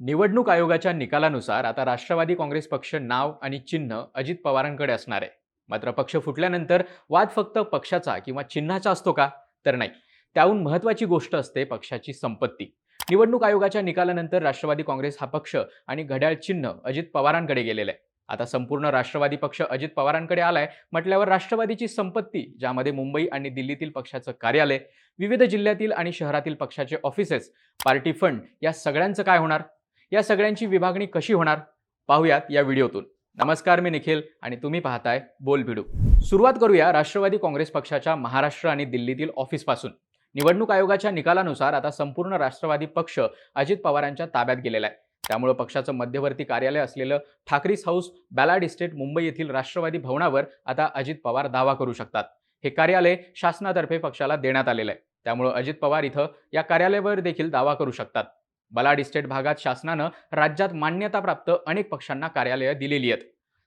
निवडणूक आयोगाच्या निकालानुसार आता राष्ट्रवादी काँग्रेस पक्ष नाव आणि चिन्ह अजित पवारांकडे असणार आहे. मात्र पक्ष फुटल्यानंतर वाद फक्त पक्षाचा किंवा चिन्हाचा असतो का? तर नाही. त्याहून महत्त्वाची गोष्ट असते पक्षाची संपत्ती. निवडणूक आयोगाच्या निकालानंतर राष्ट्रवादी काँग्रेस हा पक्ष आणि घड्याळ चिन्ह अजित पवारांकडे गेलेलं आहे. आता संपूर्ण राष्ट्रवादी पक्ष अजित पवारांकडे आलाय म्हटल्यावर राष्ट्रवादीची संपत्ती ज्यामध्ये मुंबई आणि दिल्लीतील पक्षाचं कार्यालय विविध जिल्ह्यातील आणि शहरातील पक्षाचे ऑफिसेस पार्टी फंड या सगळ्यांचं काय होणार? या सगळ्यांची विभागणी कशी होणार? पाहूयात या व्हिडिओतून. नमस्कार मी निखिल आणि तुम्ही पाहताय बोल भिडू. सुरुवात करूया राष्ट्रवादी काँग्रेस पक्षाच्या महाराष्ट्र आणि दिल्लीतील ऑफिसपासून. निवडणूक आयोगाच्या निकालानुसार आता संपूर्ण राष्ट्रवादी पक्ष अजित पवारांच्या ताब्यात गेलेला आहे. त्यामुळे पक्षाचं मध्यवर्ती कार्यालय असलेलं Thackersey house Ballard estate Mumbai येथील राष्ट्रवादी भवनावर आता अजित पवार दावा करू शकतात. हे कार्यालय शासनातर्फे पक्षाला देण्यात आलेलं आहे. त्यामुळे अजित पवार इथं या कार्यालयावर देखील दावा करू शकतात. बलाड इस्टेट भागात शासनानं राज्यात मान्यताप्राप्त अनेक पक्षांना कार्यालयं दिलेली आहेत.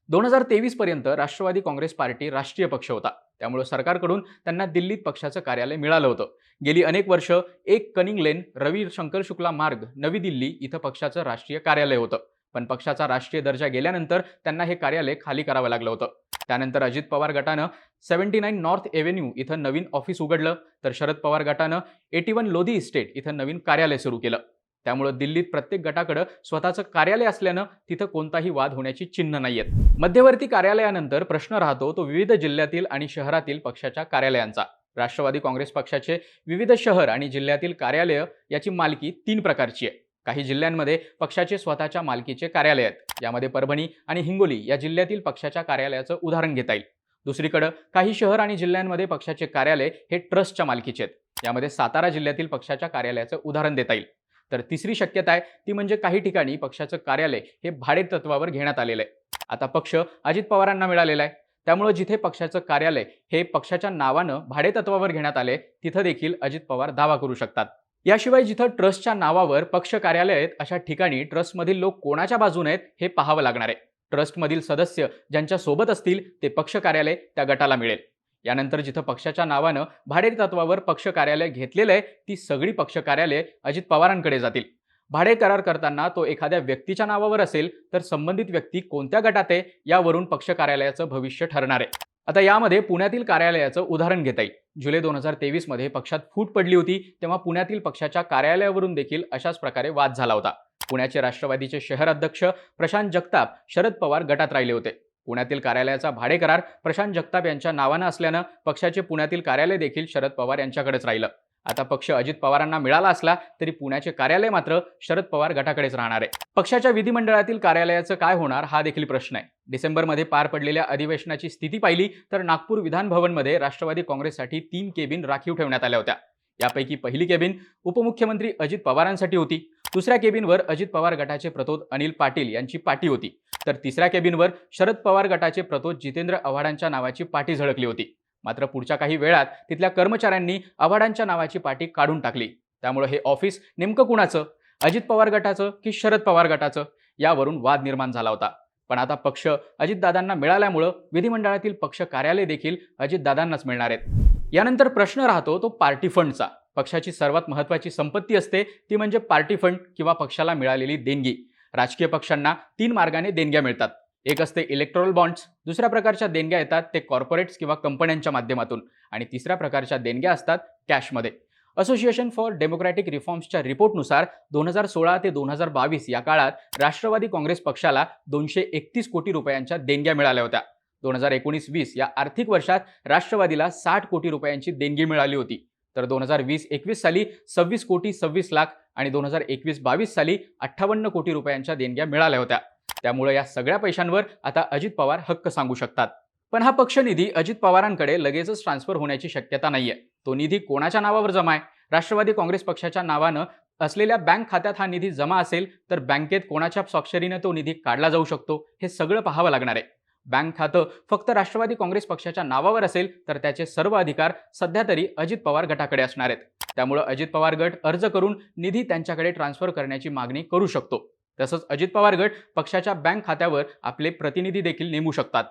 दोन हजार तेवीस पर्यंत राष्ट्रवादी काँग्रेस पार्टी राष्ट्रीय पक्ष होता. त्यामुळे सरकारकडून त्यांना दिल्लीत पक्षाचं कार्यालय मिळालं होतं. गेली अनेक वर्ष एक कनिंग लेन रवी शंकर शुक्ला मार्ग नवी दिल्ली इथं पक्षाचं राष्ट्रीय कार्यालय होतं. पण पक्षाचा राष्ट्रीय दर्जा गेल्यानंतर त्यांना हे कार्यालय खाली करावं लागलं होतं. त्यानंतर अजित पवार गटानं सेव्हन्टी नाईन नॉर्थ एव्हेन्यू इथं नवीन ऑफिस उघडलं. तर शरद पवार गटानं एटी वन लोधी इस्टेट इथं नवीन कार्यालय सुरू केलं. त्यामुळे दिल्लीत प्रत्येक गटाकडं स्वतःचं कार्यालय असल्यानं तिथं कोणताही वाद होण्याची चिन्ह नाही आहेत मध्यवर्ती कार्यालयानंतर प्रश्न राहतो तो विविध जिल्ह्यातील आणि शहरातील पक्षाच्या कार्यालयांचा. राष्ट्रवादी काँग्रेस पक्षाचे विविध शहर आणि जिल्ह्यातील कार्यालय याची मालकी तीन प्रकारची आहे. काही जिल्ह्यांमध्ये पक्षाचे स्वतःच्या मालकीचे कार्यालय आहेत. यामध्ये परभणी आणि हिंगोली या जिल्ह्यातील पक्षाच्या कार्यालयाचं उदाहरण घेता येईल. दुसरीकडं काही शहर आणि जिल्ह्यांमध्ये पक्षाचे कार्यालय हे ट्रस्टच्या मालकीचे आहेत. यामध्ये सातारा जिल्ह्यातील पक्षाच्या कार्यालयाचं उदाहरण देता येईल. तर तिसरी शक्यता आहे ती म्हणजे काही ठिकाणी पक्षाचं कार्यालय हे भाडे तत्वावर घेण्यात आलेलं आहे. आता पक्ष अजित पवारांना मिळालेला आहे. त्यामुळे जिथे पक्षाचं कार्यालय हे पक्षाच्या नावानं भाडे तत्वावर घेण्यात आले तिथं देखील अजित पवार दावा करू शकतात. याशिवाय जिथं ट्रस्टच्या नावावर पक्ष कार्यालय आहेत अशा ठिकाणी ट्रस्टमधील लोक कोणाच्या बाजूने आहेत हे पाहावं लागणार आहे. ट्रस्टमधील सदस्य ज्यांच्या सोबत असतील ते पक्ष कार्यालय त्या गटाला मिळेल. यानंतर जिथं पक्षाच्या नावानं भाडे तत्वावर पक्ष कार्यालय घेतलेलं आहे ती सगळी पक्ष कार्यालय अजित पवारांकडे जातील. भाडे करार करताना तो एखाद्या व्यक्तीच्या नावावर असेल तर संबंधित व्यक्ती कोणत्या गटात आहे यावरून पक्ष कार्यालयाचं भविष्य ठरणार आहे. आता यामध्ये पुण्यातील कार्यालयाचं उदाहरण घेता येईल. जुलै दोन हजार तेवीसमध्ये पक्षात फूट पडली होती तेव्हा पुण्यातील पक्षाच्या कार्यालयावरून देखील अशाच प्रकारे वाद झाला होता. पुण्याचे राष्ट्रवादीचे शहर अध्यक्ष प्रशांत जगताप शरद पवार गटात राहिले होते. पुण्यातील कार्यालयाचा भाडे करार प्रशांत जगताप यांच्या नावानं असल्यानं पक्षाचे पुण्यातील कार्यालय देखील शरद पवार यांच्याकडेच राहिलं. आता पक्ष अजित पवारांना मिळाला असला तरी पुण्याचे कार्यालय मात्र शरद पवार गटाकडेच राहणार आहे. पक्षाच्या विधिमंडळातील कार्यालयाचं काय होणार हा देखील प्रश्न आहे. डिसेंबरमध्ये पार पडलेल्या अधिवेशनाची स्थिती पाहिली तर नागपूर विधान भवनमध्ये राष्ट्रवादी काँग्रेससाठी तीन केबिन राखीव ठेवण्यात आल्या होत्या. यापैकी पहिली केबिन उपमुख्यमंत्री अजित पवारांसाठी होती. दुसऱ्या केबिनवर अजित पवार गटाचे प्रतोद अनिल पाटील यांची पाटी होती. तर तिसऱ्या केबिनवर शरद पवार गटाचे प्रतोद जितेंद्र आव्हाडांच्या नावाची पाटी झळकली होती. मात्र पुढच्या काही वेळात तिथल्या कर्मचाऱ्यांनी आव्हाडांच्या नावाची पाटी काढून टाकली. त्यामुळे हे ऑफिस नेमकं कुणाचं? अजित पवार गटाचं की शरद पवार गटाचं? यावरून वाद निर्माण झाला होता. पण आता पक्ष अजितदादांना मिळाल्यामुळं विधिमंडळातील पक्ष कार्यालय देखील अजितदादांनाच मिळणार आहेत. यानंतर प्रश्न राहतो तो पार्टी फंडचा. पक्षाची सर्वात महत्त्वाची संपत्ती असते ती म्हणजे पार्टी फंड किंवा पक्षाला मिळालेली देणगी. राजकीय पक्षांना तीन मार्गाने देणग्या मिळतात. एक असते इलेक्ट्रॉल बॉन्ड्स दुसऱ्या प्रकारच्या देणग्या येतात ते कॉर्पोरेट्स किंवा कंपन्यांच्या माध्यमातून आणि तिसऱ्या प्रकारच्या देणग्या असतात कॅशमध्ये. असोसिएशन फॉर डेमोक्रॅटिक रिफॉर्म्सच्या रिपोर्टनुसार दोन हजार सोळा ते दोन हजार बावीस या काळात राष्ट्रवादी काँग्रेस पक्षाला दोनशे एकतीस कोटी रुपयांच्या देणग्या मिळाल्या होत्या. दोन हजार एकोणीस वीस या आर्थिक वर्षात राष्ट्रवादीला साठ कोटी रुपयांची देणगी मिळाली होती. तर दोन हजार वीस एकवीस साली सव्वीस कोटी सव्वीस लाख आणि दोन हजार एकवीस बावीस साली अठ्ठावन्न कोटी रुपयांच्या देणग्या मिळाल्या होत्या. त्यामुळे या सगळ्या पैशांवर आता अजित पवार हक्क सांगू शकतात. पण हा पक्ष निधी अजित पवारांकडे लगेचच ट्रान्सफर होण्याची शक्यता नाहीये. तो निधी कोणाच्या नावावर जमा आहे? राष्ट्रवादी काँग्रेस पक्षाच्या नावानं असलेल्या बँक खात्यात हा निधी जमा असेल तर बँकेत कोणाच्या स्वाक्षरीने तो निधी काढला जाऊ शकतो हे सगळं पाहावं लागणार आहे. बँक खातं. फक्त राष्ट्रवादी काँग्रेस पक्षाच्या नावावर असेल तर त्याचे सर्व अधिकार सध्या तरी अजित पवार गटाकडे असणार आहेत. त्यामुळे अजित पवार गट अर्ज करून निधी त्यांच्याकडे ट्रान्सफर करण्याची मागणी करू शकतो. तसंच अजित पवार गट पक्षाच्या बँक खात्यावर आपले प्रतिनिधी देखील नेमू शकतात.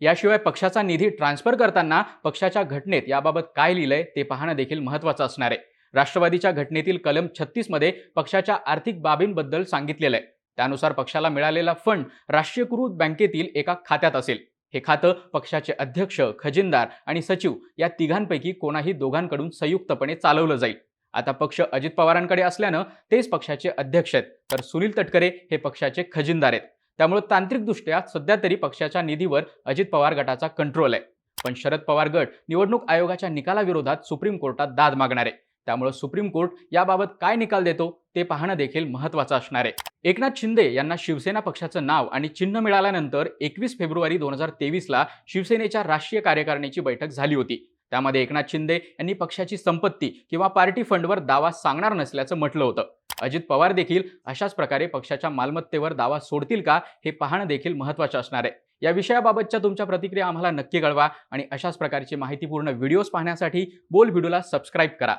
याशिवाय पक्षाचा निधी ट्रान्सफर करताना पक्षाच्या घटनेत याबाबत काय लिहिलंय ते पाहणं देखील महत्त्वाचं असणार आहे. राष्ट्रवादीच्या घटनेतील कलम छत्तीसमध्ये पक्षाच्या आर्थिक बाबींबद्दल सांगितलेलं आहे. त्यानुसार पक्षाला मिळालेला फंड राष्ट्रीयकृत बँकेतील एका खात्यात असेल. हे खातं पक्षाचे अध्यक्ष खजिनदार आणि सचिव या तिघांपैकी कोणाही दोघांकडून संयुक्तपणे चालवलं जाईल. आता पक्ष अजित पवारांकडे असल्यानं तेच पक्षाचे अध्यक्ष आहेत. तर सुनील तटकरे हे पक्षाचे खजिनदार आहेत. त्यामुळे तांत्रिकदृष्ट्या सध्या तरी पक्षाच्या निधीवर अजित पवार गटाचा कंट्रोल आहे. पण शरद पवार गट निवडणूक आयोगाच्या निकालाविरोधात सुप्रीम कोर्टात दाद मागणार. आहे त्यामुळे सुप्रीम कोर्ट याबाबत काय निकाल देतो? ते पाहणं देखील महत्त्वाचं असणार आहे. एकनाथ शिंदे यांना शिवसेना पक्षाचं नाव आणि चिन्ह मिळाल्यानंतर एकवीस फेब्रुवारी दोन हजार तेवीसला शिवसेनेच्या राष्ट्रीय कार्यकारिणीची बैठक झाली होती. त्यामध्ये एकनाथ शिंदे यांनी पक्षाची संपत्ती किंवा पार्टी फंडवर दावा सांगणार नसल्याचं म्हटलं होतं. अजित पवार देखील अशाच प्रकारे पक्षाच्या मालमत्तेवर दावा सोडतील का हे पाहणं देखील महत्त्वाचं असणार आहे. या विषयाबाबतच्या तुमच्या प्रतिक्रिया आम्हाला नक्की कळवा आणि अशाच प्रकारची माहितीपूर्ण व्हिडिओज पाहण्यासाठी बोल व्हिडिओला सबस्क्राईब करा.